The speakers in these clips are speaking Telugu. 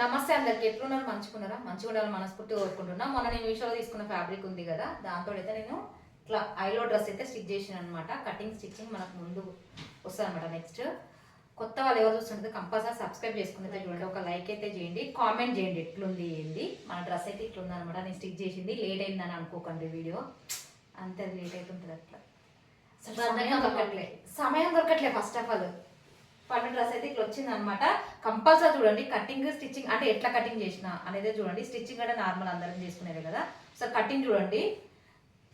నమస్తే అందరికి. ఎట్లున్నారు? మంచిగున్నారా? మంచిగా ఉండాలని మనస్ఫూర్తిగా కోరుకుంటున్నా. మొన్న నేను విషయంలో తీసుకున్న ఫ్యాబ్రిక్ ఉంది కదా దాంతో అయితే నేను ఇట్లా ఐలో డ్రెస్ అయితే స్టిచ్ చేసిన అనమాట కటింగ్ స్టిచ్చింగ్ మనకు ముందు వస్తుంది అనమాట నెక్స్ట్. కొత్త వాళ్ళు ఎవరు చూస్తుంటే కంపల్సరీ సబ్స్క్రైబ్ చేసుకుని చూడండి. ఒక లైక్ అయితే చేయండి కామెంట్ చేయండి. ఎట్లుంది ఏంది? మన డ్రెస్ అయితే ఇట్లుంది అనమాట నేను స్టిచ్ చేసింది లేట్ అయిందని అనుకోకండి వీడియో. అంతే అది లేట్ అవుతుంటుంది అట్లా. సమయం దొరకట్లే. సమయం దొరకట్లే ఫస్ట్ ఆఫ్ ఆల్. పండు డ్రెస్ అయితే ఇట్లా వచ్చింది అనమాట కంపల్సరీ చూడండి కటింగ్ స్టిచ్చింగ్ అంటే ఎట్లా కటింగ్ చేసిన అనేది చూడండి. స్టిచ్చింగ్ అంటే నార్మల్ అందరం చేసుకునేది కదా. సో కటింగ్ చూడండి.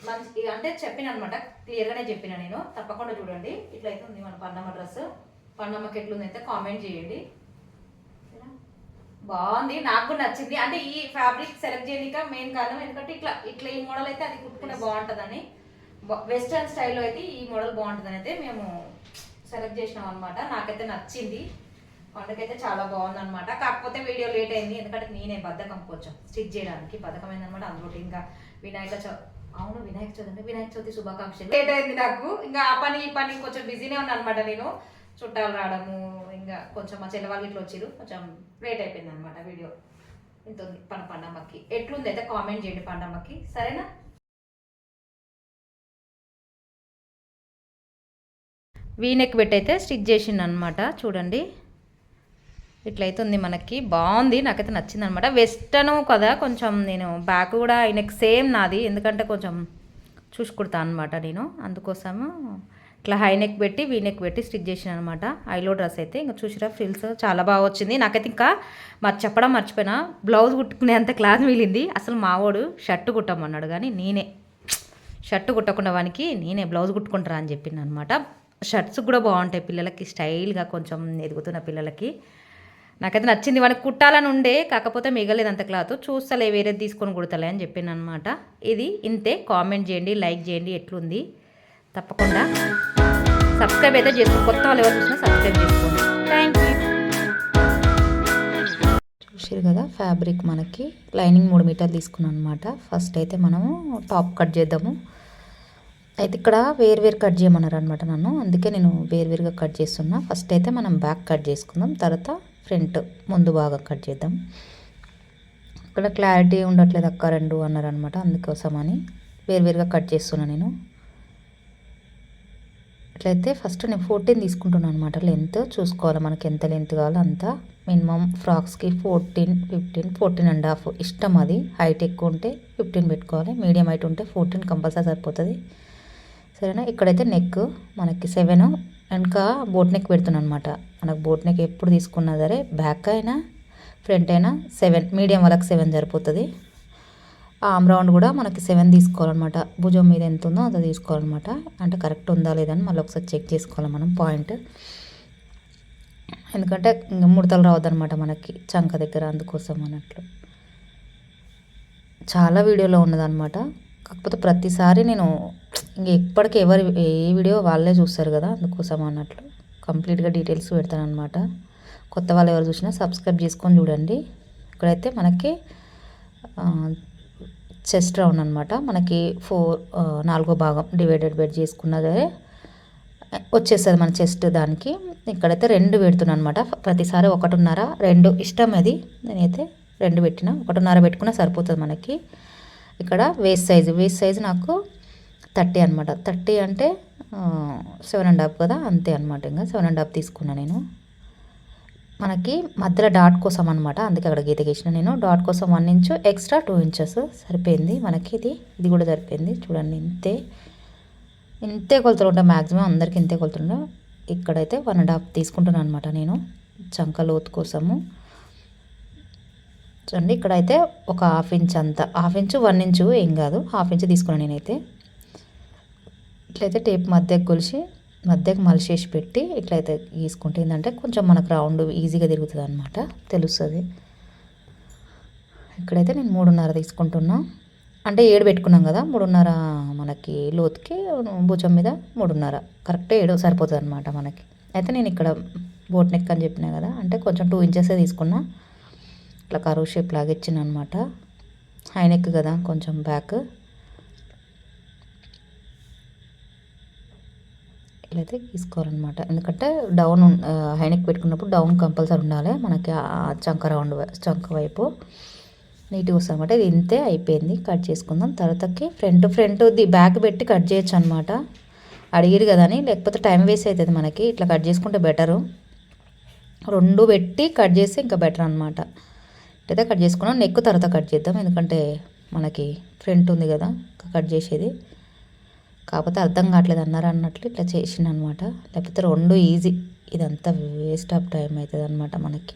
మంచి అంటే చెప్పిన అనమాట క్లియర్గానే చెప్పిన నేను. తప్పకుండా చూడండి. ఇట్లా అయితే ఉంది మన పండమ్మ డ్రెస్ పండమ్మకి ఎట్లుంది అయితే కామెంట్ చేయండి? బాగుంది. నాకు కూడా నచ్చింది. అంటే ఈ ఫ్యాబ్రిక్ సెలెక్ట్ చేయడానికి మెయిన్ కారణం ఎందుకంటే ఇట్లా ఇట్లా ఈ మోడల్ అయితే అది కుట్టుకునే బాగుంటుందని. వెస్టర్న్ స్టైల్లో అయితే ఈ మోడల్ బాగుంటుందని అయితే మేము సెలెక్ట్ చేసినాం అనమాట నాకైతే నచ్చింది. పండుగైతే చాలా బాగుంది అనమాట కాకపోతే వీడియో లేట్ అయింది. ఎందుకంటే నేనే బద్ధకం కొంచెం స్టిచ్ చేయడానికి బద్ధకం అనమాట అందులో. ఇంకా వినాయక చౌ అవును వినాయక చవితి వినాయక చవితి శుభాకాంక్షలు. లేట్ అయింది నాకు. ఇంకా ఆ పని ఈ పని కొంచెం బిజీనే ఉన్నా అనమాట నేను. చుట్టాలు రావడము ఇంకా కొంచెం మా చెల్లవాళ్ళు ఇట్లా వచ్చారు కొంచెం లేట్ అయిపోయింది అనమాట వీడియో. ఇంత ఉంది. పన పండమ్మకి ఎట్లుంది? అయితే కామెంట్ చేయండి పండమ్మకి సరేనా? వీనెక్ పెట్టి అయితే స్టిచ్ చేసిండు అనమాట చూడండి. ఇట్లయితే ఉంది మనకి. బాగుంది నాకైతే నచ్చింది అనమాట వెస్టర్న్ కదా కొంచెం నేను బ్యాక్ కూడా ఆయనకి సేమ్ నాది. ఎందుకంటే కొంచెం చూసుకుడతా అనమాట నేను. అందుకోసము ఇట్లా హై నెక్ పెట్టి వీ నెక్ పెట్టి స్టిచ్ చేసిన అనమాట ఐలో డ్రెస్ అయితే ఇంకా చూసిరా ఫ్రిల్స్ చాలా బాగా వచ్చింది. నాకైతే ఇంకా మరి చెప్పడం మర్చిపోయినా బ్లౌజ్ కుట్టుకునేంత క్లాత్ మిగిలింది. అసలు మావోడు షర్ట్ కుట్టమన్నాడు కానీ నేనే. షర్ట్ కుట్టకుండా వానికి నేనే బ్లౌజ్ కుట్టుకుంటారా అని చెప్పింది అనమాట షర్ట్స్ కూడా బాగుంటాయి పిల్లలకి స్టైల్గా కొంచెం ఎదుగుతున్న పిల్లలకి. నాకైతే నచ్చింది. వానికి కుట్టాలని ఉండే కాకపోతే మిగలేదు అంత క్లాత్. చూస్తలే వేరేది తీసుకొని కుడతలే అని చెప్పాను అనమాట ఇది ఇంతే. కామెంట్ చేయండి లైక్ చేయండి ఎట్లుంది? తప్పకుండా సబ్స్క్రైబ్ అయితే చేసుకోండి కొత్త వాళ్ళు ఎవరు చూసినా సబ్స్క్రైబ్ చేసుకోండి. థ్యాంక్ యూ చూసారు కదా ఫ్యాబ్రిక్ మనకి. లైనింగ్ మూడు మీటర్లు తీసుకున్నాను అనమాట ఫస్ట్ అయితే మనము టాప్ కట్ చేద్దాము. అయితే ఇక్కడ వేరు కట్ చేయమన్నారు అనమాట నన్ను. అందుకే నేను వేరువేరుగా కట్ చేస్తున్నా. ఫస్ట్ అయితే మనం బ్యాక్ కట్ చేసుకుందాం. తర్వాత ఫ్రంట్ ముందు బాగా కట్ చేద్దాం. ఇక్కడ క్లారిటీ ఉండట్లేదు అక్క రెండు అన్నారు అనమాట అందుకోసమని వేరువేరుగా కట్ చేస్తున్నా నేను. అట్లయితే ఫస్ట్ నేను ఫోర్టీన్ తీసుకుంటున్నాను అనమాట లెంత్ చూసుకోవాలి. మనకి ఎంత లెంత్ కావాలో అంత. Minimum ఫ్రాక్స్కి fourteen fifteen fourteen and half ఇష్టం అది. హైట్ ఎక్కువ ఉంటే ఫిఫ్టీన్ పెట్టుకోవాలి. మీడియం హైట్ ఉంటే ఫోర్టీన్ కంపల్సరీ సరిపోతుంది. సరేనా? ఇక్కడైతే నెక్ మనకి సెవెన్ వెనక బోట్ నెక్ పెడుతున్నాను అనమాట మనకు బోట్ నెక్ ఎప్పుడు తీసుకున్నా సరే బ్యాక్ అయినా ఫ్రంట్ అయినా సెవెన్ మీడియం వాళ్ళకి సెవెన్ సరిపోతుంది. ఆమ్ రౌండ్ కూడా మనకి సెవెన్ తీసుకోవాలన్నమాట. భుజం మీద ఎంత ఉందో అంత తీసుకోవాలన్నమాట. అంటే కరెక్ట్ ఉందా లేదని మళ్ళీ ఒకసారి చెక్ చేసుకోవాలి మనం పాయింట్ ఎందుకంటే ఇంకా ముడతలు రావద్దనమాట మనకి చంక దగ్గర అందుకోసం అన్నట్లు. చాలా వీడియోలో ఉన్నదనమాట కాకపోతే ప్రతిసారి నేను ఇంక ఎప్పటికీ ఎవరి ఏ వీడియో వాళ్ళే చూస్తారు కదా అందుకోసం అన్నట్లు. కంప్లీట్గా డీటెయిల్స్ పెడతాను అనమాట కొత్త వాళ్ళు ఎవరు చూసినా సబ్స్క్రైబ్ చేసుకొని చూడండి. ఇక్కడైతే మనకి చెస్ట్ రౌండ్ అనమాట మనకి ఫోర్ నాలుగో భాగం డివైడెడ్ బెడ్ చేసుకున్నదే వచ్చేస్తుంది మన చెస్ట్ దానికి. ఇక్కడైతే రెండు పెడుతున్నాను అనమాట ప్రతిసారి ఒకటిన్నర రెండు ఇష్టం అది. నేనైతే రెండు పెట్టిన ఒకటిన్నర పెట్టుకున్నా సరిపోతుంది మనకి. ఇక్కడ వేస్ట్ సైజు వేస్ట్ సైజు నాకు థర్టీ అనమాట థర్టీ అంటే సెవెన్ అండ్ హాఫ్ కదా? అంతే అనమాట ఇంకా. సెవెన్ అండ్ హాఫ్ తీసుకున్నా నేను. మనకి మధ్యలో డాట్ కోసం అనమాట అందుకే అక్కడ గీత గీసిన నేను. డాట్ కోసం one inch extra two inches సరిపోయింది మనకి ఇది. ఇది కూడా సరిపోయింది. చూడండి ఇంతే. ఇంతే కొలతలు ఉంటాయి. మ్యాక్సిమం అందరికీ ఇంతే కొలతలు ఉంటాయి. ఇక్కడైతే వన్ అండ్ హాఫ్ తీసుకుంటున్నాను అనమాట నేను. చంక లోతు కోసము. చూడండి ఇక్కడైతే ఒక హాఫ్ ఇంచ్ అంత హాఫ్ ఇంచు వన్ ఇంచు ఏం కాదు హాఫ్ ఇంచ్ తీసుకున్నాను నేనైతే. ఇట్లయితే టేప్ మధ్యకు కొలిసి మధ్యకు మలిసేసి పెట్టి ఇట్లయితే గీసుకుంటే ఏంటంటే కొంచెం మనకు రౌండ్ ఈజీగా తిరుగుతుంది అనమాట తెలుస్తుంది. ఇక్కడైతే నేను మూడున్నర తీసుకుంటున్నా. అంటే ఏడు పెట్టుకున్నాం కదా మూడున్నర మనకి లోతుకి భుజం మీద మూడున్నర. కరెక్ట్ ఏడు సరిపోతుంది అనమాట మనకి. అయితే నేను ఇక్కడ బోట్ నెక్ అని చెప్పినా కదా అంటే కొంచెం టూ ఇంచెసే తీసుకున్నా. ఇట్లా కరువు షేప్ లాగా ఇచ్చిన అనమాట హైనెక్ కదా కొంచెం బ్యాక్. ఇలా అయితే తీసుకోవాలన్నమాట. ఎందుకంటే డౌన్ హైనెక్ పెట్టుకున్నప్పుడు డౌన్ కంపల్సరీ ఉండాలి. మనకి చంక రౌండ్ చంక వైపు నీట్గా వస్తుంది అనమాట ఇది ఇంతే అయిపోయింది. కట్ చేసుకుందాం. తర్వాతకి ఫ్రంట్ ఫ్రంట్ ది బ్యాక్ పెట్టి కట్ చేయొచ్చు అనమాట అడిగిరు కదా అని. లేకపోతే టైం వేస్ట్ అవుతుంది మనకి. ఇట్లా కట్ చేసుకుంటే బెటరు రెండు పెట్టి కట్ చేస్తే ఇంకా బెటర్ అనమాట అయితే కట్ చేసుకున్నాం. నెక్ తర్వాత కట్ చేద్దాం. ఎందుకంటే మనకి ఫ్రంట్ ఉంది కదా కట్ చేసేది. కాకపోతే అర్థం కావట్లేదు అన్నారు అన్నట్లు ఇట్లా చేసిన అనమాట లేకపోతే రెండు ఈజీ. ఇదంతా వేస్ట్ ఆఫ్ టైం అవుతుంది అనమాట మనకి.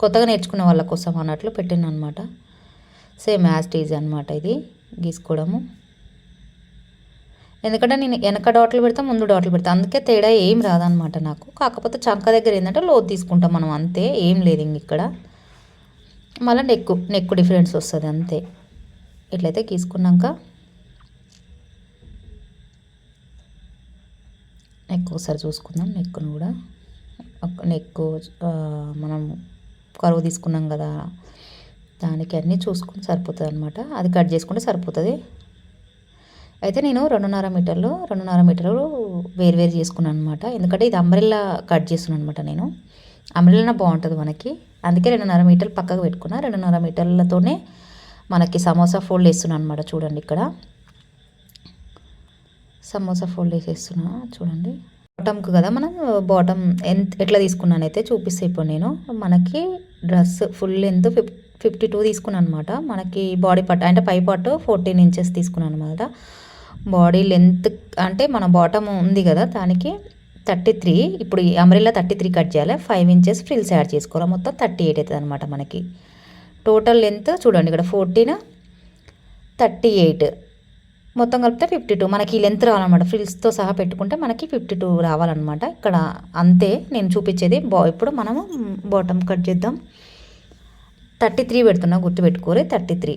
కొత్తగా నేర్చుకునే వాళ్ళ కోసం అన్నట్లు పెట్టిన అనమాట సేమ్ యాస్ట్ ఈజీ అనమాట ఇది గీసుకోవడము. ఎందుకంటే నేను వెనక డాట్లు పెడతా ముందు డాట్లు పెడతా. అందుకే తేడా ఏం రాదనమాట నాకు. కాకపోతే చంక దగ్గర ఏంటంటే లోతు తీసుకుంటాం మనం అంతే. ఏం లేదు ఇంక ఇక్కడ. మళ్ళీ నెక్కు నెక్కు డిఫరెన్స్ వస్తుంది అంతే. ఇట్లయితే గీసుకున్నాక నెక్ ఒకసారి చూసుకుందాం నెక్కును కూడా. నెక్కు మనం కరువు తీసుకున్నాం కదా దానికి అన్నీ చూసుకుని సరిపోతుంది అనమాట అది కట్ చేసుకుంటే సరిపోతుంది. అయితే నేను రెండున్నర మీటర్లు రెండున్నర మీటర్లు వేరు వేరు చేసుకున్నాను అనమాట ఎందుకంటే ఇది అంబ్రెల్లా కట్ చేస్తున్నాను అనమాట నేను. అంబ్రెల్లా బాగుంటుంది మనకి. అందుకే రెండున్నర మీటర్లు పక్కకు పెట్టుకున్నా. రెండున్నర మీటర్లతోనే మనకి సమోసా ఫోల్డ్ వేస్తున్నాను అనమాట చూడండి ఇక్కడ. సమోసా ఫోల్డ్ వేసేస్తున్నా చూడండి. బాటమ్కి కదా మనం బాటమ్ ఎంత ఎట్లా తీసుకున్నానైతే చూపిస్తే ఇప్పుడు నేను. మనకి dress full length fif fifty two తీసుకున్నాను అనమాట మనకి బాడీ పార్ట్ అంటే పై పార్ట్ ఫోర్టీన్ ఇంచెస్ తీసుకున్నాను అనమాట బాడీ లెంత్ అంటే మన బాటమ్ ఉంది కదా దానికి. థర్టీ త్రీ ఇప్పుడు ఈ అమరిల్లా థర్టీ త్రీ కట్ చేయాలి. ఫైవ్ ఇంచెస్ ఫ్రిల్స్ యాడ్ చేసుకోవాలి. మొత్తం థర్టీ ఎయిట్ అవుతుంది అనమాట మనకి. టోటల్ లెంత్ చూడండి ఇక్కడ ఫోర్టీన్ థర్టీ ఎయిట్. మొత్తం కలిపితే ఫిఫ్టీ టూ. మనకి ఈ లెంత్ రావాలన్నమాట. ఫ్రిల్స్తో సహా పెట్టుకుంటే మనకి ఫిఫ్టీ టూ రావాలన్నమాట. ఇక్కడ అంతే నేను చూపించేది. బా ఇప్పుడు మనము బాటమ్ కట్ చేద్దాం. థర్టీ త్రీ పెడుతున్నా గుర్తుపెట్టుకోరే thirty three.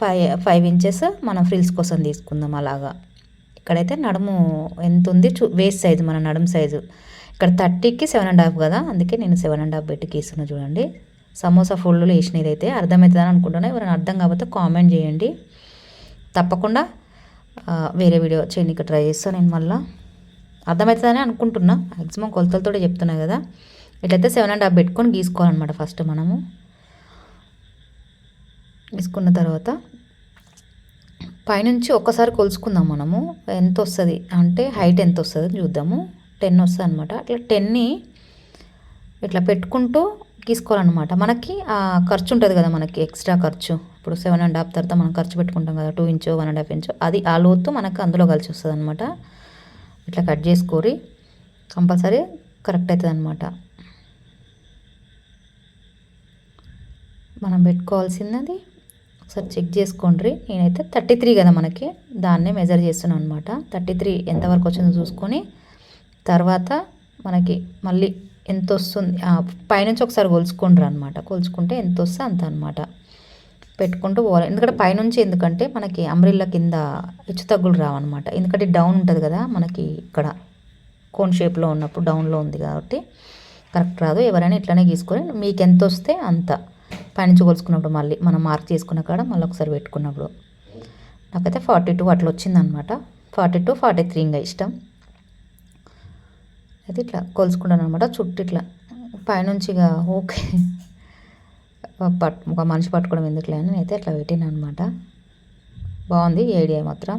Five five inches మనం ఫ్రిల్స్ కోసం తీసుకుందాం అలాగా. ఇక్కడైతే నడుము ఎంత ఉంది చూ వేస్ట్ సైజు మన నడుము సైజు ఇక్కడ థర్టీకి సెవెన్ అండ్ హాఫ్ కదా? అందుకే నేను సెవెన్ అండ్ హాఫ్ పెట్టి గీస్తున్నా చూడండి. సమోసా ఫుల్లు వేసినది అయితే అర్థమవుతుందని అనుకుంటున్నా. ఎవరైనా అర్థం కాకపోతే కామెంట్ చేయండి. తప్పకుండా వేరే వీడియో చేయడానికి ట్రై చేస్తాను నేను మళ్ళీ. అర్థమవుతుందని అనుకుంటున్నా. మ్యాక్సిమం కొలతలతో చెప్తున్నా కదా. ఇట్లయితే సెవెన్ అండ్ హాఫ్ పెట్టుకొని గీసుకోవాలన్నమాట ఫస్ట్ మనము. తీసుకున్న తర్వాత పైనుంచి ఒక్కసారి కొలుసుకుందాం మనము. ఎంత వస్తుంది అంటే హైట్ ఎంత వస్తుంది చూద్దాము. టెన్ వస్తుంది అనమాట అట్లా టెన్ని ఇట్లా పెట్టుకుంటూ గీసుకోవాలన్నమాట. మనకి ఖర్చు ఉంటుంది కదా మనకి ఎక్స్ట్రా ఖర్చు. ఇప్పుడు సెవెన్ అండ్ హాఫ్ తర్వాత మనం ఖర్చు పెట్టుకుంటాం కదా two inch one and half ఇంచో. అది ఆ లోతు మనకు అందులో కలిసి వస్తుంది అనమాట ఇట్లా కట్ చేసుకోరి కంపల్సరీ కరెక్ట్ అవుతుంది అనమాట మనం పెట్టుకోవాల్సింది ఒకసారి చెక్ చేసుకోండి. నేనైతే థర్టీ త్రీ కదా మనకి. దాన్నే మెజర్ చేస్తున్నాను అనమాట థర్టీ త్రీ ఎంతవరకు వచ్చిందో చూసుకొని తర్వాత మనకి మళ్ళీ ఎంత వస్తుంది పైనుంచి ఒకసారి కొలుచుకుండ్రు అనమాట కొలుచుకుంటే ఎంత వస్తే అంత అనమాట పెట్టుకుంటూ పోవాలి. ఎందుకంటే పైనుంచి ఎందుకంటే మనకి అంబ్రిల్లా కింద హెచ్చు తగ్గులు రావన్నమాట. ఎందుకంటే డౌన్ ఉంటుంది కదా మనకి ఇక్కడ. కోన్ షేప్లో ఉన్నప్పుడు డౌన్లో ఉంది కాబట్టి కరెక్ట్ రాదు. ఎవరైనా ఇట్లనే గీసుకొని మీకు ఎంత వస్తే అంత. పైనుంచి కొలుసుకున్నప్పుడు మళ్ళీ మనం మార్క్ చేసుకున్న కాడ మళ్ళీ ఒకసారి పెట్టుకున్నప్పుడు. నాకైతే ఫార్టీ టూ అట్లా వచ్చిందనమాట ఫార్టీ టూ ఫార్టీ త్రీ ఇంకా ఇష్టం. అయితే ఇట్లా కొలుసుకుంటాను అనమాట చుట్టూ ఇట్లా పైనుంచి ఇక ఓకే పట్ ఒక మనిషి పట్టుకోవడం ఎందుకులే అని అయితే ఇట్లా పెట్టాను అనమాట బాగుంది ఏడియా ఐడియా మాత్రం.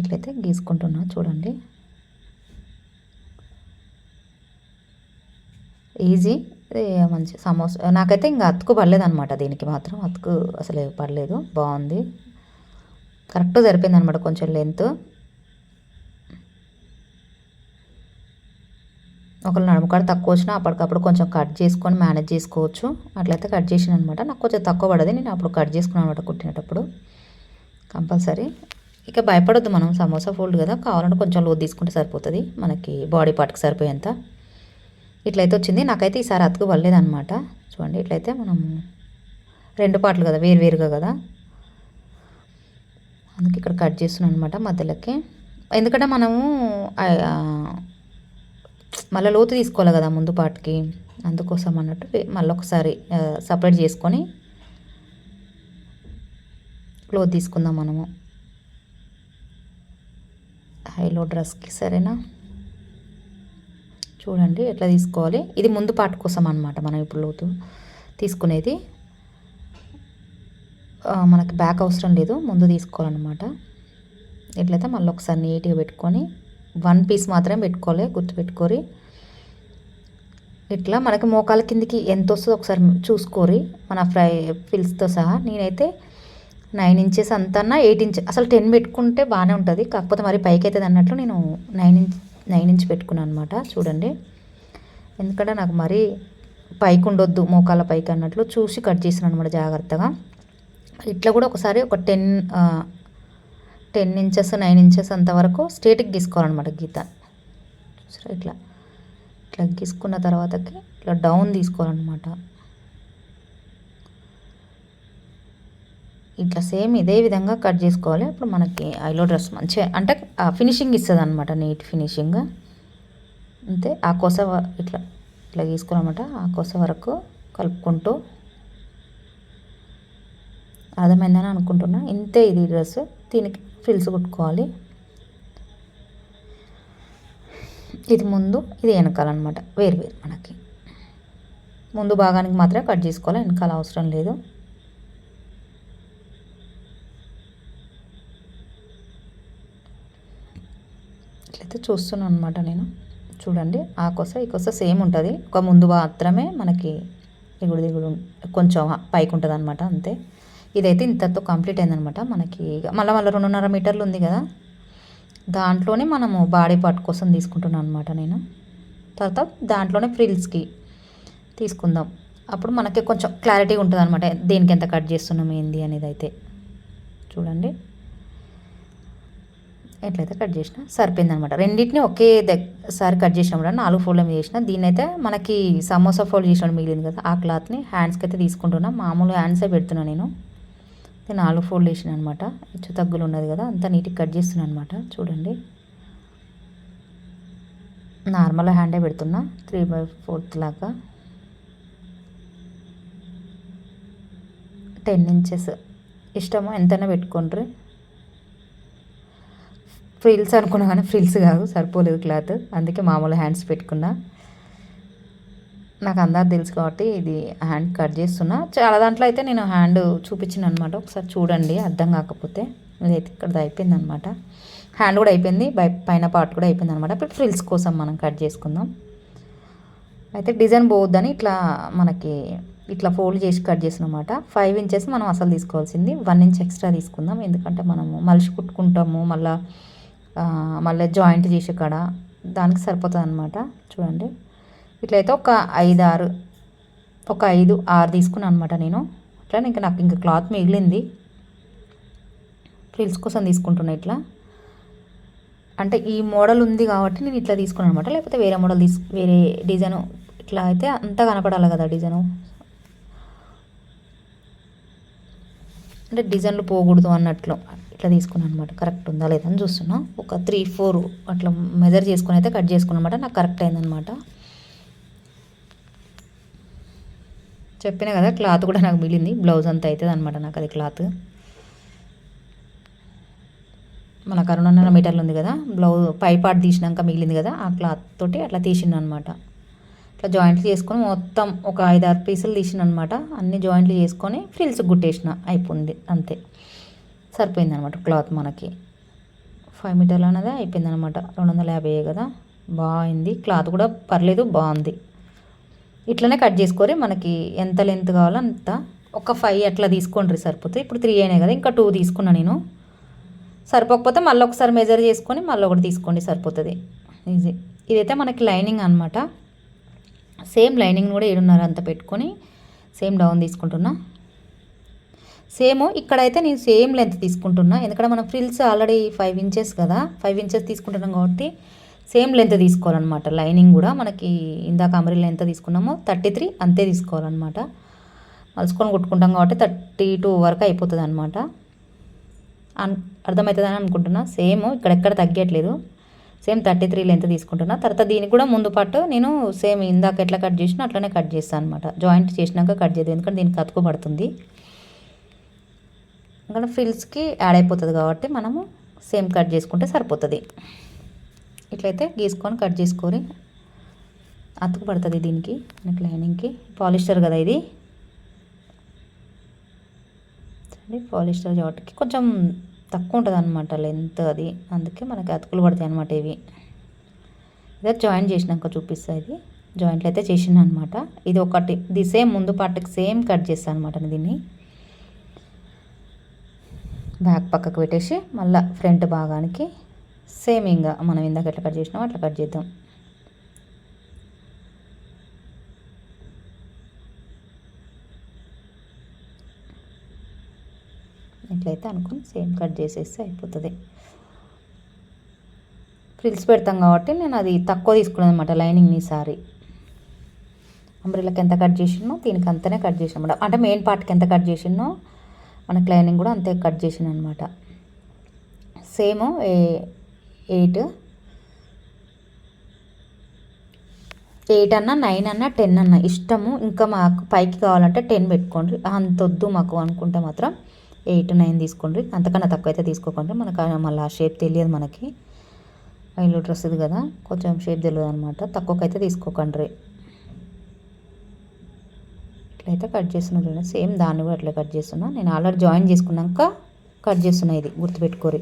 ఇట్లయితే గీసుకుంటున్నా చూడండి. ఈజీ. మంచి సమోసా నాకైతే ఇంకా అతుకు పడలేదు అనమాట దీనికి మాత్రం. అతుకు అసలు పడలేదు. బాగుంది. కరెక్ట్ సరిపోయింది అనమాట కొంచెం లెంత్. ఒకళ్ళు నడుముకాడ తక్కువ వచ్చినా అప్పటికప్పుడు కొంచెం కట్ చేసుకొని మేనేజ్ చేసుకోవచ్చు. అట్లయితే కట్ చేసిన అనమాట నాకు కొంచెం తక్కువ పడదు. నేను అప్పుడు కట్ చేసుకున్నాను అనమాట కుట్టినప్పుడు. కంపల్సరీ. ఇక భయపడొద్దు మనం. సమోసా ఫోల్డ్ కదా. కావాలంటే కొంచెం లోతు తీసుకుంటే సరిపోతుంది. మనకి బాడీ పార్ట్కి సరిపోయేంత. ఇట్లయితే వచ్చింది. నాకైతే ఈసారి అతుకు అనమాట చూడండి ఇట్లయితే మనం రెండు పాటలు కదా వేరు వేరుగా కదా. అందుకే ఇక్కడ కట్ చేస్తున్నాను అనమాట మధ్యలోకి. ఎందుకంటే మనము మళ్ళీ లోతు తీసుకోవాలి కదా ముందు పాటికి. అందుకోసం అన్నట్టు మళ్ళీ ఒకసారి సపరేట్ చేసుకొని క్లోత్ తీసుకుందాం మనము. హైలో డ్రెస్కి సరేనా? చూడండి ఎట్లా తీసుకోవాలి? ఇది ముందు పాటు కోసం అనమాట మనం ఇప్పుడు లోతు తీసుకునేది. మనకి బ్యాక్ అవసరం లేదు ముందు తీసుకోవాలన్నమాట. ఎట్లయితే మళ్ళీ ఒకసారి నీట్గా పెట్టుకొని వన్ పీస్ మాత్రమే పెట్టుకోవాలి గుర్తుపెట్టుకోరి. ఇట్లా మనకి మోకాల కిందికి ఎంత వస్తుందో ఒకసారి చూసుకోరి మన ఫ్రై ఫిల్స్తో సహా. నేనైతే నైన్ ఇంచెస్ అంతన్నా ఎయిట్ ఇంచెస్ అసలు టెన్ పెట్టుకుంటే బాగానే ఉంటుంది కాకపోతే మరి పైకి అవుతుంది అన్నట్లు నేను నైన్ ఇంచ్ నైన్ ఇంచ్ పెట్టుకున్నాను అనమాట చూడండి. ఎందుకంటే నాకు మరీ పైకి ఉండొద్దు మోకాల పైకి అన్నట్లు చూసి కట్ చేసిన అనమాట జాగ్రత్తగా. ఇట్లా కూడా ఒకసారి ఒక ten ten inches nine inches అంతవరకు స్ట్రేట్కి గీసుకోవాలన్నమాట గీత. చూసారా? ఇట్లా ఇట్లా గీసుకున్న తర్వాతకి ఇట్లా డౌన్ తీసుకోవాలన్నమాట. ఇట్లా సేమ్ ఇదే విధంగా కట్ చేసుకోవాలి. అప్పుడు మనకి ఐలో డ్రెస్ మంచిగా అంటే ఫినిషింగ్ ఇస్తుంది అనమాట నీట్ ఫినిషింగ్. అంతే ఆ కోస వ- ఇట్లా ఇట్లా తీసుకున్నమాట ఆ కోస వరకు కలుపుకుంటూ. అర్థమైందని అనుకుంటున్నా. ఇంతే ఇది డ్రెస్ దీనికి ఫ్రిల్స్ కుట్టుకోవాలి. ఇది ముందు ఇది వెనకాలన్నమాట వేరు వేరు మనకి. ముందు భాగానికి మాత్రమే కట్ చేసుకోవాలి వెనకాల అవసరం లేదు. అయితే చూస్తున్నాను అనమాట నేను. చూడండి ఆ కొస ఈ కొస సేమ్ ఉంటుంది. ఒక ముందు మాత్రమే మనకి ఎగుడు దిగుడు కొంచెం పైకి ఉంటుంది అనమాట అంతే. ఇదైతే ఇంతతో కంప్లీట్ అయిందనమాట మనకి. మళ్ళీ మళ్ళీ రెండున్నర మీటర్లు ఉంది కదా. దాంట్లోనే మనము బాడీ పార్ట్ కోసం తీసుకుంటున్నాను అనమాట నేను. తర్వాత దాంట్లోనే ఫ్రిల్స్కి తీసుకుందాం. అప్పుడు మనకి కొంచెం క్లారిటీ ఉంటుంది అనమాట దేనికి ఎంత కట్ చేస్తున్నాం ఏంది అనేది అయితే. చూడండి. ఎట్లయితే కట్ చేసిన సరిపోయింది అనమాట రెండింటిని ఒకే దగ్గరసారి కట్ చేసినాం కూడా నాలుగు ఫోల్డ్ మీద చేసిన దీన్ని అయితే మనకి సమోసా ఫోల్డ్ చేసినప్పుడు మిగిలింది కదా ఆ క్లాత్ని హ్యాండ్స్కి అయితే తీసుకుంటున్నా. మామూలు హ్యాండ్సే పెడుతున్నా నేను. నాలుగు ఫోల్డ్ చేసిన అనమాట హెచ్చు తగ్గులు ఉన్నది కదా అంతా నీట్గా కట్ చేస్తున్నాను అనమాట చూడండి. నార్మల్ హ్యాండే పెడుతున్నా త్రీ బై ఫోర్త్ లాగా. టెన్ ఇంచెస్ ఇష్టమో ఎంతైనా పెట్టుకోండి ఫ్రిల్స్ అనుకున్నా కానీ ఫ్రిల్స్ కాదు సరిపోలేదు క్లాత్. అందుకే మామూలు హ్యాండ్స్ పెట్టుకున్నా. నాకు అందరు తెలుసు కాబట్టి ఇది హ్యాండ్ కట్ చేస్తున్నా. చాలా దాంట్లో అయితే నేను హ్యాండ్ చూపించిన అనమాట ఒకసారి చూడండి అర్థం కాకపోతే. ఇదైతే ఇక్కడ అయిపోయింది అనమాట హ్యాండ్ కూడా అయిపోయింది బై పైన పార్ట్ కూడా అయిపోయింది అనమాట ఇప్పుడు ఫ్రిల్స్ కోసం మనం కట్ చేసుకుందాం. అయితే డిజైన్ పోవద్దని ఇట్లా మనకి ఇట్లా ఫోల్డ్ చేసి కట్ చేసిన అనమాట ఫైవ్ ఇంచెస్ మనం అసలు తీసుకోవాల్సింది. వన్ ఇంచ్ ఎక్స్ట్రా తీసుకుందాం. ఎందుకంటే మనము మలిసి కుట్టుకుంటాము మళ్ళీ మళ్ళీ జాయింట్ చేసే కాడ దానికి సరిపోతుంది అనమాట చూడండి. ఇట్లయితే ఒక ఐదు ఆరు ఒక ఐదు ఆరు తీసుకున్నాను అనమాట నేను. అట్లా ఇంకా నాకు ఇంకా క్లాత్ మిగిలింది. ఫ్రిల్స్ కోసం తీసుకుంటున్నా ఇట్లా. అంటే ఈ మోడల్ ఉంది కాబట్టి నేను ఇట్లా తీసుకున్నాను అనమాట లేకపోతే వేరే మోడల్ తీసు వేరే డిజైన్ ఇట్లా అయితే అంతా కనపడాలి కదా డిజైను. అంటే డిజైన్లు పోకూడదు అన్నట్లు. అట్లా తీసుకున్నాను అనమాట కరెక్ట్ ఉందా లేదా అని చూస్తున్నా. ఒక త్రీ ఫోర్ అట్లా మెజర్ చేసుకుని అయితే కట్ చేసుకున్నా అనమాట నాకు కరెక్ట్ అయిందనమాట చెప్పిన కదా క్లాత్ కూడా నాకు మిగిలింది. బ్లౌజ్ అంతా అవుతుంది అనమాట నాకు అది క్లాత్ మన కరుణన్నర మీటర్లు ఉంది కదా బ్లౌజ్ పై పార్ట్ తీసినాక మిగిలింది కదా ఆ క్లాత్ తోటి అట్లా తీసిండు అనమాట ఇట్లా జాయింట్లు చేసుకొని మొత్తం ఒక ఐదు ఆరు పీసులు తీసిన అనమాట అన్ని జాయింట్లు చేసుకొని ఫ్రిల్స్ గుట్టేసిన అయిపోయింది అంతే. సరిపోయింది అనమాట క్లాత్ మనకి. ఫైవ్ మీటర్లు అనేది అయిపోయింది అనమాట రెండు వందల యాభై కదా? బాగుంది. క్లాత్ కూడా పర్లేదు బాగుంది. ఇట్లనే కట్ చేసుకోరి మనకి ఎంత లెంత్ కావాలో అంత. ఒక ఫైవ్ అట్లా తీసుకోండి సరిపోతే. ఇప్పుడు త్రీ అయినాయి కదా ఇంకా టూ తీసుకున్నా నేను. సరిపోకపోతే మళ్ళీ ఒకసారి మెజర్ చేసుకొని మళ్ళీ ఒకటి తీసుకోండి సరిపోతుంది. ఈజీ ఇదైతే మనకి లైనింగ్ అనమాట సేమ్ లైనింగ్ కూడా ఏడున్నర అంత పెట్టుకొని సేమ్ డౌన్ తీసుకుంటున్నా. సేమ్ ఇక్కడైతే నేను సేమ్ లెంత్ తీసుకుంటున్నా. ఎందుకంటే మనం ఫ్రిల్స్ ఆల్రెడీ ఫైవ్ ఇంచెస్ కదా ఫైవ్ ఇంచెస్ తీసుకుంటున్నాం కాబట్టి సేమ్ లెంత్ తీసుకోవాలన్నమాట. లైనింగ్ కూడా మనకి ఇందాక అమరీలో ఎంత తీసుకున్నామో థర్టీ త్రీ అంతే తీసుకోవాలన్నమాట. మలుసుకొని కుట్టుకుంటాం కాబట్టి థర్టీ టూ వరకు అయిపోతుంది అనమాట అర్థమవుతుందని అనుకుంటున్నా. సేమ్ ఇక్కడెక్కడ తగ్గట్లేదు. సేమ్ థర్టీ త్రీ లెంత్ తీసుకుంటున్నా. తర్వాత దీనికి కూడా ముందు పాటు నేను సేమ్ ఇందాక ఎట్లా కట్ చేసినా అట్లనే కట్ చేస్తాను అనమాట జాయింట్ చేసినాక కట్ చేయదు ఎందుకంటే దీనికి అతుకుపడుతుంది ఇంకా ఫిల్స్కి యాడ్ అయిపోతుంది కాబట్టి మనము సేమ్ కట్ చేసుకుంటే సరిపోతుంది. ఇట్లయితే గీసుకొని కట్ చేసుకొని అతుకు పడుతుంది దీనికి మనకి లైనింగ్కి. పాలిస్టర్ కదా ఇది? పాలిస్టర్ జాట్కి కొంచెం తక్కువ ఉంటుంది అనమాట లెంత్ అది. అందుకే మనకి అతుకులు పడతాయి అనమాట ఇవి. ఇదే జాయిన్ చేసినాక చూపిస్తా ఇది. జాయింట్లు అయితే చేసిన అనమాట ఇది ఒకటి ఇది సేమ్ ముందు పాటకి సేమ్ కట్ చేస్తాను అనమాట దీన్ని. బ్యాక్ పక్కకు పెట్టేసి మళ్ళీ ఫ్రంట్ భాగానికి సేమ్ ఇంకా మనం ఇందాక ఎట్లా కట్ చేసినామో అట్లా కట్ చేద్దాం. ఇట్లయితే అనుకుని సేమ్ కట్ చేసేస్తే అయిపోతుంది. ఫ్రిల్స్ పెడతాం కాబట్టి నేను అది తక్కువ తీసుకున్నాను అనమాట లైనింగ్ సారీ అంబ్రిల్లాకి ఎంత కట్ చేసినో దీనికి అంతనే కట్ చేసిన అంటే మెయిన్ పార్ట్కి ఎంత కట్ చేసినో మనకు లైనింగ్ కూడా అంతే కట్ చేసాను అనమాట సేమ్ ఎయిట్ ఎయిట్ అన్నా నైన్ అన్నా టెన్ అన్న. ఇష్టము ఇంకా మాకు పైకి కావాలంటే టెన్ పెట్టుకోండి అంత వద్దు మాకు అనుకుంటే మాత్రం ఎయిట్ నైన్ తీసుకోండి అంతకన్నా తక్కువ అయితే తీసుకోకండి మనకు మళ్ళీ ఆ షేప్ తెలియదు మనకి. ఐలో డ్రెస్ ఇది కదా కొంచెం షేప్ తెలియదు అనమాట తక్కువకైతే తీసుకోకండి ఇట్లయితే కట్ చేస్తున్నా చూడండి. సేమ్ దాన్ని కూడా అట్లా కట్ చేస్తున్నా. నేను ఆల్రెడీ జాయిన్ చేసుకున్నాక కట్ చేస్తున్నా ఇది గుర్తుపెట్టుకోరి.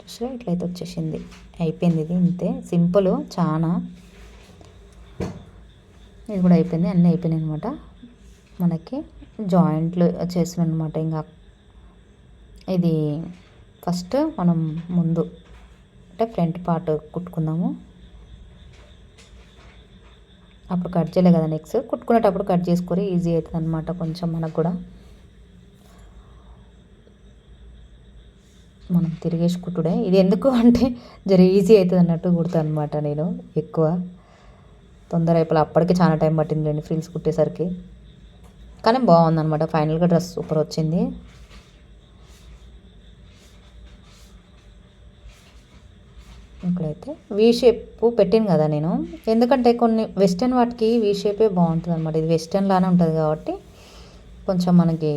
చూసారా? ఇట్లయితే వచ్చేసింది. అయిపోయింది ఇది ఇంతే. సింపుల్ చాలా ఇది కూడా అయిపోయింది. అన్నీ అయిపోయినాయి అనమాట మనకి జాయింట్లు చేస్తున్నాం అనమాట ఇంకా ఇది ఫస్ట్ మనం ముందు అంటే ఫ్రంట్ పార్ట్ కుట్టుకుందాము. అప్పుడు కట్ చేయలే కదా నెక్స్ట్. కుట్టుకునేటప్పుడు కట్ చేసుకొని ఈజీ అవుతుంది అనమాట కొంచెం మనకు కూడా. మనం తిరిగేసి కుట్టుడే. ఇది ఎందుకు అంటే జర ఈజీ అవుతుంది అన్నట్టు కుడతాను అనమాట నేను ఎక్కువ. తొందర అయిపోయి అప్పటికే చాలా టైం పట్టింది లేండి ఫ్రిల్స్ కుట్టేసరికి. కానీ బాగుందన్నమాట. ఫైనల్గా డ్రెస్ సూపర్ వచ్చింది. ఇప్పుడైతే వీ షేప్ పెట్టాను కదా నేను. ఎందుకంటే కొన్ని వెస్టర్న్ వాటికి వీ షేపే బాగుంటుంది అనమాట ఇది వెస్టర్న్ లానే ఉంటుంది కాబట్టి కొంచెం మనకి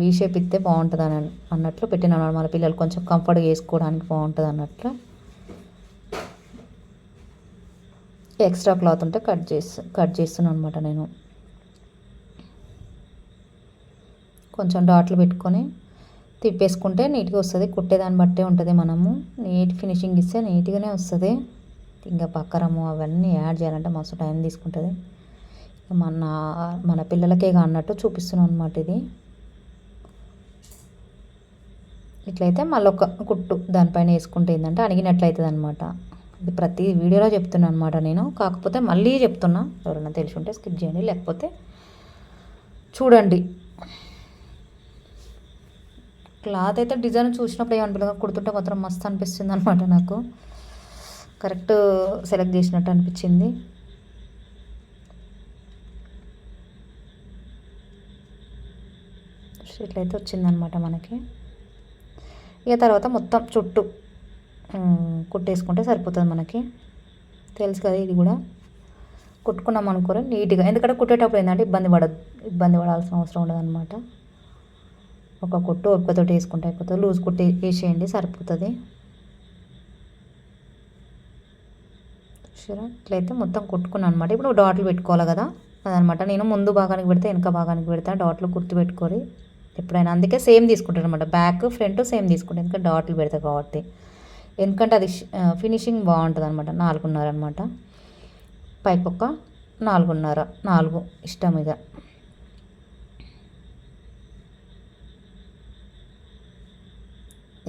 వీ షేప్ ఇస్తే బాగుంటుంది అని అన్నట్లు పెట్టిన మన పిల్లలు కొంచెం కంఫర్ట్గా వేసుకోవడానికి బాగుంటుంది అన్నట్లు ఎక్స్ట్రా క్లాత్ ఉంటే కట్ చేసి కట్ చేస్తున్నాను అనమాట నేను. కొంచెం డాట్లు పెట్టుకొని తిప్పేసుకుంటే నీట్గా వస్తుంది. కుట్టేదాన్ని బట్టే ఉంటుంది మనము. నీట్ ఫినిషింగ్ ఇస్తే నీట్గానే వస్తుంది. ఇంకా పక్కరము అవన్నీ యాడ్ చేయాలంటే మస్తు టైం తీసుకుంటుంది. మన మన పిల్లలకే అన్నట్టు చూపిస్తున్నాం అనమాట ఇది. ఇట్లయితే మళ్ళీ ఒక కుట్టు దానిపైన వేసుకుంటే ఏంటంటే అణిగినట్లు అవుతుంది అనమాట ఇది ప్రతి వీడియోలో చెప్తున్నాను అనమాట నేను. కాకపోతే మళ్ళీ చెప్తున్నా. ఎవరైనా తెలిసి ఉంటే స్కిప్ చేయండి. లేకపోతే చూడండి. క్లాత్ అయితే డిజైన్ చూసినప్పుడు ఏమనిపించదు కుడుతుంటే మాత్రం మస్తు అనిపిస్తుంది అనమాట నాకు. కరెక్ట్ సెలెక్ట్ చేసినట్టు అనిపించింది. ఇట్లయితే వచ్చిందనమాట మనకి. ఇక తర్వాత మొత్తం చుట్టూ కుట్టేసుకుంటే సరిపోతుంది మనకి. తెలుసు కదా ఇది కూడా. కుట్టుకున్నాం అనుకోరు నీట్గా. ఎందుకంటే కుట్టేటప్పుడు ఏంటంటే ఇబ్బంది పడదు ఇబ్బంది పడాల్సిన అవసరం ఉండదు అనమాట ఒక కుట్టు ఒక్కతోటి వేసుకుంటే అయిపోతుంది. లూజ్ కుట్టి వేసేయండి సరిపోతుంది. చూసారా? ఇట్లయితే మొత్తం కుట్టుకున్నాను అనమాట ఇప్పుడు డాట్లు పెట్టుకోవాలి కదా అదనమాట నేను ముందు భాగానికి పెడితే వెనక భాగానికి పెడతా డాట్లు గుర్తు పెట్టుకొని ఎప్పుడైనా అందుకే సేమ్ తీసుకుంటాను అనమాట బ్యాక్ ఫ్రంట్ సేమ్ తీసుకుంటాను ఎందుకంటే డాట్లు పెడతా కాబట్టి. ఎందుకంటే అది ఫినిషింగ్ బాగుంటుంది అనమాట నాలుగున్నర అనమాట పైపొక్క నాలుగున్నర. నాలుగు. ఇష్టం ఇక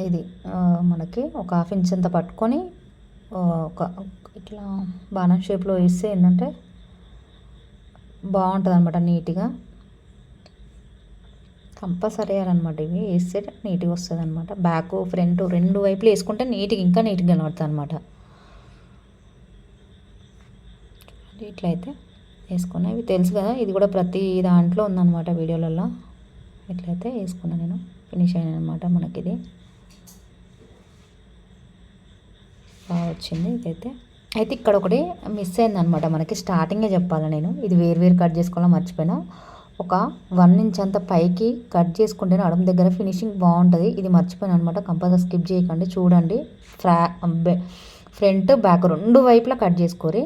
ఇది మనకి ఒక హాఫ్ ఇంచ్ అంత పట్టుకొని ఒక ఇట్లా బాణం షేప్లో వేస్తే ఏంటంటే బాగుంటుంది అనమాట నీట్గా. కంపల్సరీ వేయాలన్నమాట ఇవి. వేస్తే నీట్గా వస్తుంది అనమాట బ్యాక్ ఫ్రంట్ రెండు వైపులు వేసుకుంటే నీట్గా ఇంకా నీట్గా కనబడుతుంది అనమాట ఇట్లయితే వేసుకున్నా. ఇవి తెలుసు కదా ఇది కూడా ప్రతి దాంట్లో ఉందన్నమాట వీడియోలలో. ఇట్లయితే వేసుకున్నాను నేను. ఫినిష్ అయిన అనమాట మనకి ఇది బాగా వచ్చింది. ఇదైతే అయితే ఇక్కడ ఒకటి మిస్ అయిందనమాట మనకి స్టార్టింగే చెప్పాలి నేను. ఇది వేరు వేరు కట్ చేసుకోవాలో మర్చిపోయినా. ఒక వన్ ఇంచ్ అంత పైకి కట్ చేసుకుంటే అడం దగ్గర ఫినిషింగ్ బాగుంటుంది. ఇది మర్చిపోయాను అనమాట కంపల్సరీ స్కిప్ చేయకండి. చూడండి. ఫ్రా ఫ్రంట్ బ్యాక్ రెండు వైపులా కట్ చేసుకోరి.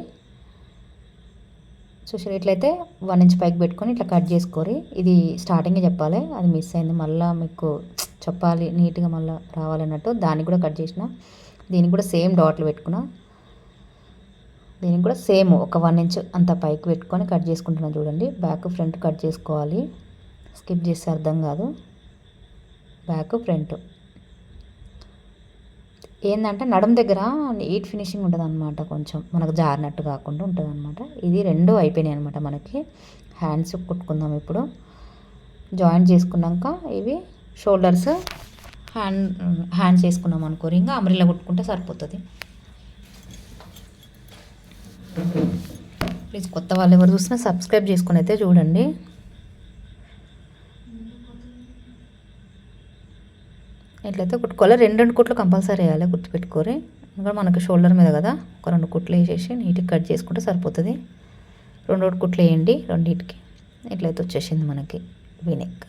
చూసారు ఇట్లయితే వన్ ఇంచ్ పైకి పెట్టుకొని ఇట్లా కట్ చేసుకోరి. ఇది స్టార్టింగే చెప్పాలి. అది మిస్ అయింది. మళ్ళీ మీకు చెప్పాలి. నీట్గా మళ్ళీ రావాలన్నట్టు. దానికి కూడా కట్ చేసిన. దీనికి కూడా సేమ్ డాట్లు పెట్టుకున్నాం. దీనికి కూడా సేమ్ ఒక వన్ ఇంచ్ అంత పైకి పెట్టుకొని కట్ చేసుకుంటున్నాను చూడండి. బ్యాక్ ఫ్రంట్ కట్ చేసుకోవాలి. స్కిప్ చేస్తే అర్థం కాదు. Back front. ఏంటంటే నడుం దగ్గర నీట్ ఫినిషింగ్ ఉంటుంది అనమాట కొంచెం. మనకు జారినట్టు కాకుండా ఉంటుంది అనమాట ఇది రెండు అయిపోయినాయి అనమాట మనకి. హ్యాండ్స్ కుట్టుకుందాం ఇప్పుడు. జాయింట్ చేసుకున్నాక ఇవి షోల్డర్స్ హ్యాండ్ హ్యాండ్స్ వేసుకున్నాం అనుకో ఇంకా అమరిలా కుట్టుకుంటే సరిపోతుంది. ప్లీజ్ కొత్త వాళ్ళు ఎవరు చూసినా సబ్స్క్రైబ్ చేసుకుని అయితే చూడండి. ఎట్లయితే కుట్టుకోవాలి రెండు రెండు కుట్లు కంపల్సరీ వేయాలి గుర్తుపెట్టుకోరి. ఇంకా మనకి షోల్డర్ మీద కదా ఒక రెండు కుట్లు వేసేసి నీట్గా కట్ చేసుకుంటే సరిపోతుంది. రెండు రెండు కుట్లు వేయండి రెండింటికి. ఇట్లయితే వచ్చేసింది మనకి వినెక్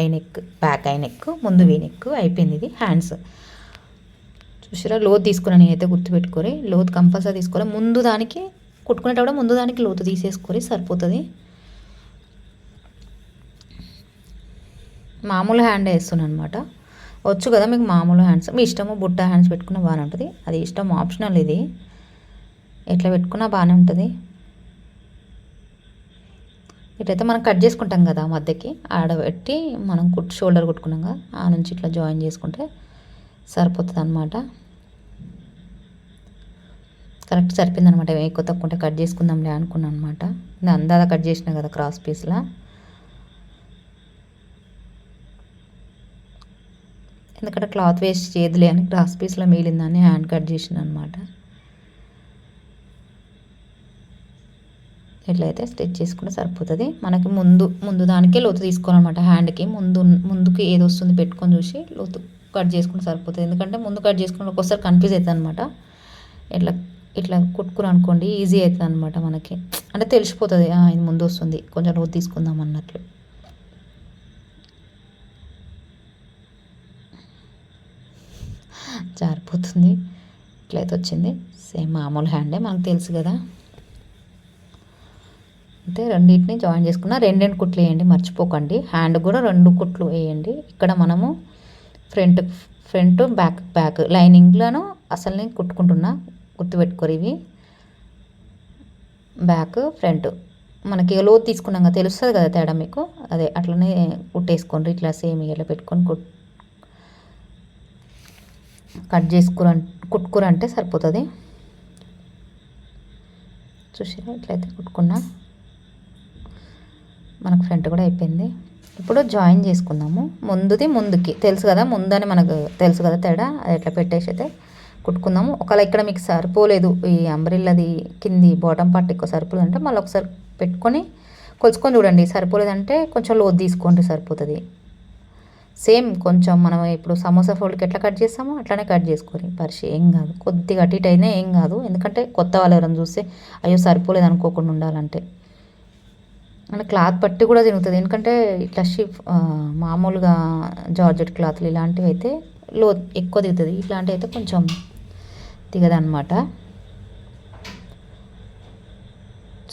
ఐ నెక్ బ్యాక్ ఐ నెక్ ముందు వీనెక్ అయిపోయింది ఇది హ్యాండ్స్. చూసారా లోతు తీసుకున్నాను నేనైతే గుర్తుపెట్టుకోరి లోతు కంపల్సరీ తీసుకోవాలి. ముందు దానికి కుట్టుకునేటప్పుడు ముందు దానికి లోతు తీసేసుకోరి సరిపోతుంది. మామూలు హ్యాండ్ వేస్తున్నాను అనమాట వచ్చు కదా మీకు మామూలు హ్యాండ్స్. మీ ఇష్టము బుట్ట హ్యాండ్స్ పెట్టుకున్న బాగానే ఉంటుంది. అది ఇష్టం ఆప్షనల్ ఇది. ఎట్లా పెట్టుకున్నా బాగానే ఉంటుంది. ఇట్లయితే మనం కట్ చేసుకుంటాం కదా మధ్యకి ఆడబెట్టి మనం కుట్ షోల్డర్ కుట్టుకున్నాక ఆ నుంచి ఇట్లా జాయిన్ చేసుకుంటే సరిపోతుంది అనమాట కరెక్ట్ సరిపోయింది అనమాట ఎక్కువ తక్కువ కట్ చేసుకుందాంలే అనుకున్నాను అనమాట నేను అందాదా కట్ చేసిన కదా క్రాస్ పీస్లా. ఎందుకంటే క్లాత్ వేస్ట్ చేయదులే అని క్రాస్ పీస్లో మిగిలిందని హ్యాండ్ కట్ చేసిన అనమాట ఇట్లయితే స్టిచ్ చేసుకుంటే సరిపోతుంది. మనకి ముందు ముందు దానికే లోతు తీసుకోవాలన్నమాట. హ్యాండ్కి ముందు ముందుకి ఏది వస్తుంది పెట్టుకొని చూసి లోతు కట్ చేసుకుంటే సరిపోతుంది. ఎందుకంటే ముందు కట్ చేసుకుంటే ఒక్కోసారి కన్ఫ్యూజ్ అవుతుంది అనమాట ఇట్లా ఇట్లా కుట్టుకుని అనుకోండి ఈజీ అవుతుంది అనమాట మనకి. అంటే తెలిసిపోతుంది ఇది ముందు వస్తుంది కొంచెం లోతు తీసుకుందాం అన్నట్లు. జారిపోతుంది. ఇట్లయితే వచ్చింది. సేమ్ మామూలు హ్యాండే మనకు తెలుసు కదా. అంటే రెండింటిని జాయిన్ చేసుకున్న రెండు కుట్లు వేయండి మర్చిపోకండి. హ్యాండ్ కూడా రెండు కుట్లు వేయండి. ఇక్కడ మనము ఫ్రంట్ ఫ్రంట్ బ్యాక్ బ్యాక్ లైనింగ్లను అసలు నేను కుట్టుకుంటున్నా గుర్తుపెట్టుకోరు ఇవి. Back front. మనకి లోతు తీసుకున్నాక తెలుస్తుంది కదా తేడా మీకు? అదే అట్లనే కుట్టేసుకోండి. ఇట్లా సేమ్ ఇలా పెట్టుకొని కుట్ కట్ చేసుకుర కుట్టుకుర అంటే సరిపోతుంది. చూసారా ఇట్లయితే కుట్టుకున్నా. మనకు ఫ్రంట్ కూడా అయిపోయింది. ఇప్పుడు జాయిన్ చేసుకుందాము. ముందుది ముందుకి. తెలుసు కదా ముందని మనకు తెలుసు కదా తేడా? అది ఎట్లా పెట్టేసి అయితే కుట్టుకుందాము. ఒకవేళ ఇక్కడ మీకు సరిపోలేదు ఈ అంబ్రిల్లది కింది బాటమ్ పార్ట్ ఎక్కువ సరిపోలేదంటే మళ్ళీ ఒకసారి పెట్టుకొని కొలుచుకొని చూడండి. సరిపోలేదంటే కొంచెం లోతు తీసుకోండి సరిపోతుంది. సేమ్ కొంచెం మనం ఇప్పుడు సమోసా ఫోల్డ్కి ఎట్లా కట్ చేస్తామో అట్లానే కట్ చేసుకోవాలి. పరిచి ఏం కాదు. కొద్దిగా అటు ఇటు అయినా ఏం కాదు. ఎందుకంటే కొత్త వాళ్ళు ఎవరైనా చూస్తే అయ్యో సరిపోలేదు అనుకోకుండా ఉండాలంటే. అండ్ క్లాత్ పట్టి కూడా తిరుగుతుంది. ఎందుకంటే ఇట్లా షిఫ్ మామూలుగా జార్జెట్ క్లాత్లు ఇలాంటివి అయితే లో ఎక్కువ దిగుతుంది ఇట్లాంటివి అయితే కొంచెం దిగదనమాట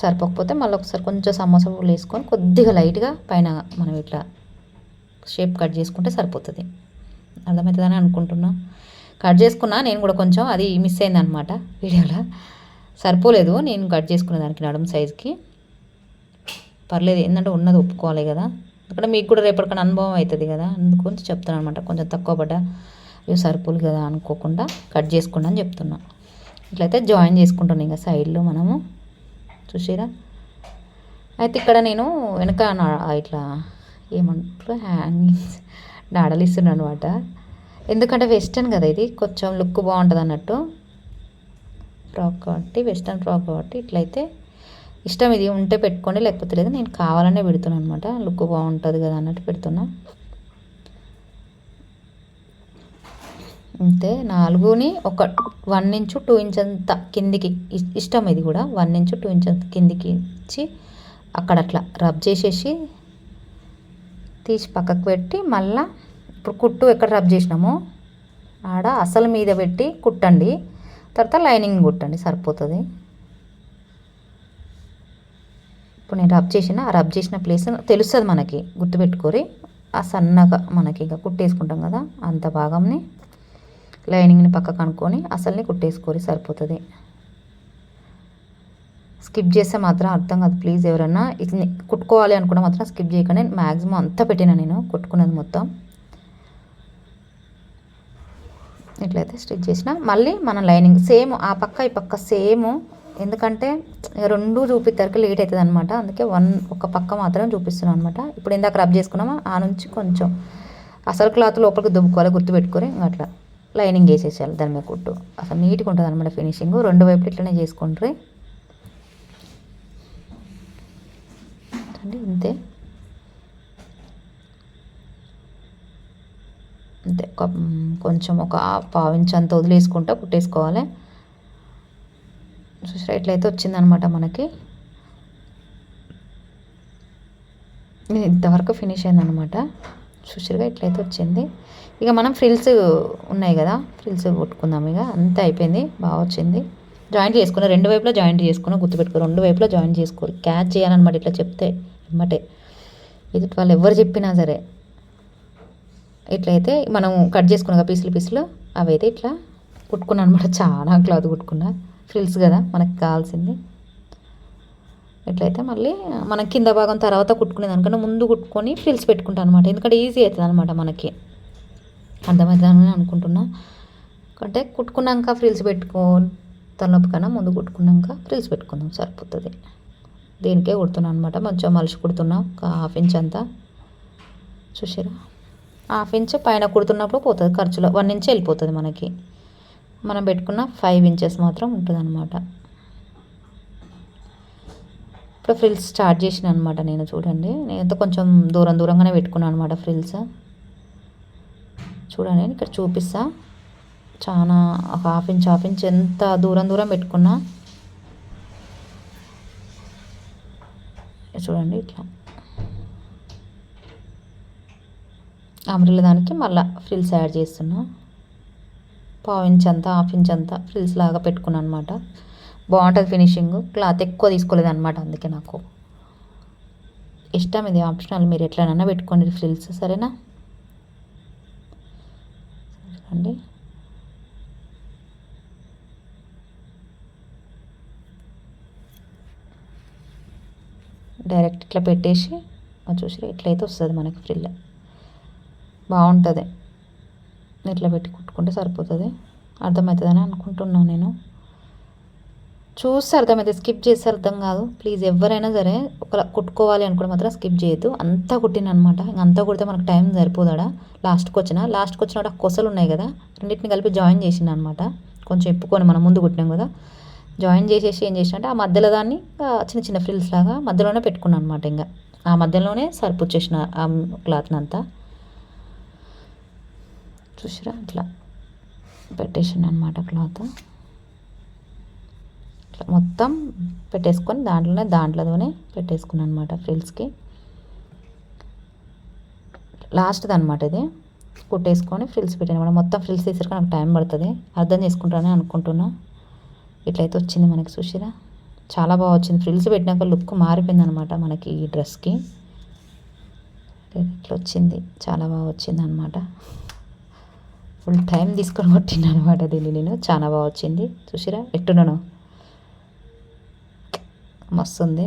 సరిపోకపోతే మళ్ళీ ఒకసారి కొంచెం సమోసా పూలు వేసుకొని కొద్దిగా లైట్గా పైన మనం ఇట్లా షేప్ కట్ చేసుకుంటే సరిపోతుంది. అర్థమవుతుందని అనుకుంటున్నా. కట్ చేసుకున్నా నేను కూడా కొంచెం అది మిస్ అయింది అనమాట వీడియోలో. సరిపోలేదు నేను కట్ చేసుకున్న దానికి నడుము సైజుకి. పర్లేదు ఏంటంటే ఉన్నది ఒప్పుకోవాలి కదా. అక్కడ మీకు కూడా రేపటికన్నా అనుభవం అవుతుంది కదా. అందుకు చెప్తున్నాను అనమాట కొంచెం తక్కువ పడ్డ ఇవి సరుకులు కదా అనుకోకుండా కట్ చేసుకోండి అని చెప్తున్నా. ఇట్లయితే జాయిన్ చేసుకుంటున్నాను ఇంకా సైడ్లో మనము. చూసారా? అయితే ఇక్కడ నేను వెనక ఇట్లా ఏమంటారు? హ్యాంగింగ్స్ నాడలు ఇస్తున్నాను అనమాట ఎందుకంటే వెస్టర్న్ కదా ఇది. కొంచెం లుక్ బాగుంటుంది అన్నట్టు ఫ్రాక్ కాబట్టి వెస్టర్న్ ఫ్రాక్ కాబట్టి ఇట్లయితే ఇష్టం ఇది ఉంటే పెట్టుకోండి లేకపోతే లేదు నేను కావాలనే పెడుతున్నాను అనమాట లుక్ బాగుంటుంది కదా అన్నట్టు పెడుతున్నా. అంతే నాలుగుని ఒక వన్ ఇంచు టూ ఇంచ్ అంత కిందికి ఇష్టం ఇది కూడా వన్ ఇంచు టూ ఇంచ్ అంత కిందికి ఇచ్చి అక్కడ అట్లా రబ్ చేసేసి తీసి పక్కకు పెట్టి మళ్ళా ఇప్పుడు కుట్టు ఎక్కడ రబ్ చేసినామో ఆడ అసలు మీద పెట్టి కుట్టండి. తర్వాత లైనింగ్ కుట్టండి సరిపోతుంది. ఇప్పుడు నేను రబ్ చేసిన ఆ రబ్ చేసిన ప్లేస్ తెలుస్తుంది మనకి గుర్తుపెట్టుకోరి. ఆ సన్నగా మనకి ఇక కుట్టేసుకుంటాం కదా అంత భాగంని లైనింగ్ని పక్కకు అనుకొని అసలుని కుట్టేసుకోరి సరిపోతుంది. స్కిప్ చేస్తే మాత్రం అర్థం కాదు ప్లీజ్ ఎవరన్నా ఇది కుట్టుకోవాలి అనుకుంటే మాత్రం స్కిప్ చేయకుండా. నేను మ్యాక్సిమం అంతా పెట్టిన నేను కుట్టుకున్నది మొత్తం. ఇట్లయితే స్టిచ్ చేసిన మళ్ళీ మన లైనింగ్ సేమ్ ఆ పక్క ఈ పక్క సేమ్ ఎందుకంటే రెండు చూపిద్దరికి లేట్ అవుతుంది అనమాట అందుకే వన్ ఒక పక్క మాత్రం చూపిస్తున్నాను అనమాట ఇప్పుడు ఇందాక రబ్ చేసుకున్నామా? ఆ నుంచి కొంచెం అసలు క్లాత్ లోపలికి దుబ్బుకోవాలి గుర్తుపెట్టుకొని అట్లా లైనింగ్ వేసేసేయాలి దాని మీద కుట్టు. అసలు నీట్గా ఉంటుంది అనమాట ఫినిషింగ్. రెండు వైపులు ఇట్లనే చేసుకుంటారు. అండి ఇంతే. అంతే. ఒక కొంచెం ఒక పావించి అంత వదిలేసుకుంటా కుట్టేసుకోవాలి. చూసారా ఎట్లయితే వచ్చిందనమాట మనకి. ఇంతవరకు ఫినిష్ అయిందనమాట. చూసారుగా ఇట్లయితే వచ్చింది. ఇక మనం ఫ్రిల్స్ ఉన్నాయి కదా ఫ్రిల్స్ కొట్టుకుందాం ఇక. అంతా అయిపోయింది బాగా వచ్చింది. జాయింట్ చేసుకుని రెండు వైపులా జాయింట్ చేసుకుని గుర్తుపెట్టుకో రెండు వైపులా జాయింట్ చేసుకో క్యాచ్ చేయాలన్నమాట ఇట్లా చెప్తే ఎమ్మటే. ఇది వాళ్ళు ఎవరు చెప్పినా సరే. ఇట్లయితే మనం కట్ చేసుకున్నాక పీసులు పీసులు అవి అయితే ఇట్లా కుట్టుకున్నాను అనమాట చాలా క్లాత్ కుట్టుకున్నా. ఫ్రిల్స్ కదా మనకి కావాల్సింది. ఎట్లయితే మళ్ళీ మనం కింద భాగం తర్వాత కుట్టుకునే దానికన్నా ముందు కుట్టుకొని ఫ్రిల్స్ పెట్టుకుంటాను అనమాట ఎందుకంటే ఈజీ అవుతుంది అనమాట మనకి. అర్థమవుతుందని అనుకుంటున్నా. అంటే కుట్టుకున్నాక ఫ్రిల్స్ పెట్టుకో తలనొప్పి కన్నా ముందు కుట్టుకున్నాక ఫ్రిల్స్ పెట్టుకుందాం సరిపోతుంది. దీనికే కుడుతున్నాను అనమాట మంచిగా మలిసి కుడుతున్నా ఒక హాఫ్ ఇంచ్ అంతా. చూసారా? హాఫ్ ఇంచ్ పైన కుడుతున్నప్పుడు పోతుంది ఖర్చులో. వన్ ఇంచ్ వెళ్ళిపోతుంది మనకి. మనం పెట్టుకున్న ఫైవ్ ఇంచెస్ మాత్రం ఉంటుంది అనమాట ఇప్పుడు ఫ్రిల్స్ స్టార్ట్ చేసిన అనమాట నేను చూడండి. నేనైతే కొంచెం దూరం దూరంగానే పెట్టుకున్నాను అనమాట ఫ్రిల్స్ చూడండి ఇక్కడ చూపిస్తా. చాలా ఒక హాఫ్ ఇంచ్ హాఫ్ ఇంచ్ ఎంత దూరం దూరం పెట్టుకున్నా. చూడండి ఇట్లా. అమరిల దానికి మళ్ళీ ఫ్రిల్స్ యాడ్ చేస్తున్నా. పావు ఇంచ్ అంతా హాఫ్ ఇంచ్ అంతా ఫ్రిల్స్ లాగా పెట్టుకున్నాను అనమాట బాగుంటుంది ఫినిషింగ్ క్లాత్ ఎక్కువ తీసుకోలేదు అనమాట అందుకే నాకు. ఇష్టం ఇది ఆప్షనల్ మీరు ఎట్లనైనా పెట్టుకోండి ఫ్రిల్స్ సరేనా? అండి డైరెక్ట్ ఇట్లా పెట్టేసి చూసి ఎట్లయితే వస్తుంది మనకి ఫ్రిల్ బాగుంటుంది. ఇట్లా పెట్టి కుట్టుకుంటే సరిపోతుంది. అర్థమవుతుందని అనుకుంటున్నాను నేను. చూస్తే అర్థమైతే స్కిప్ చేస్తే అర్థం కాదు. ప్లీజ్ ఎవరైనా సరే ఒక కుట్టుకోవాలి అనుకుంటే మాత్రం స్కిప్ చేయొద్దు. అంతా కుట్టిన అనమాట అంతా కుడితే మనకు టైం సరిపోదాడా? లాస్ట్కి వచ్చిన? లాస్ట్కి వచ్చిన కొసలు ఉన్నాయి కదా? రెండింటిని కలిపి జాయిన్ చేసిన అనమాట కొంచెం ఎప్పుకొని మనం ముందు కుట్టినాం కదా? జాయిన్ చేసేసి ఏం చేసిన అంటే ఆ మధ్యలో దాన్ని చిన్న చిన్న ఫ్రిల్స్ లాగా మధ్యలోనే పెట్టుకున్నాను అనమాట ఇంకా. ఆ మధ్యలోనే సరిపుచ్చేసిన ఆ క్లాత్ని అంతా. చూసిరా? అట్లా. పెట్టేసాను అనమాట క్లాత్. ఇట్లా మొత్తం పెట్టేసుకొని దాంట్లోనే దాంట్లోనే పెట్టేసుకున్నాను అనమాట ఫ్రిల్స్కి. లాస్ట్ది అనమాట ఇది. కుట్టేసుకొని ఫ్రిల్స్ పెట్టాను అనమాట మొత్తం ఫ్రిల్స్ తీసరికి నాకు టైం పడుతుంది. అర్థం చేసుకుంటానని అనుకుంటున్నా. ఇట్లయితే వచ్చింది మనకి చూసిరా చాలా బాగా వచ్చింది. ఫ్రిల్స్ పెట్టినాక లుక్ మారిపోయింది అనమాట మనకి ఈ డ్రెస్కి. ఇట్లా వచ్చింది. చాలా బాగా వచ్చింది అనమాట ఫుల్ టైం తీసుకొని కొట్టిన అనమాట దీన్ని నేను. చాలా బాగా వచ్చింది. చూసిరా? ఎట్టున్నాను. మస్తు ఉంది.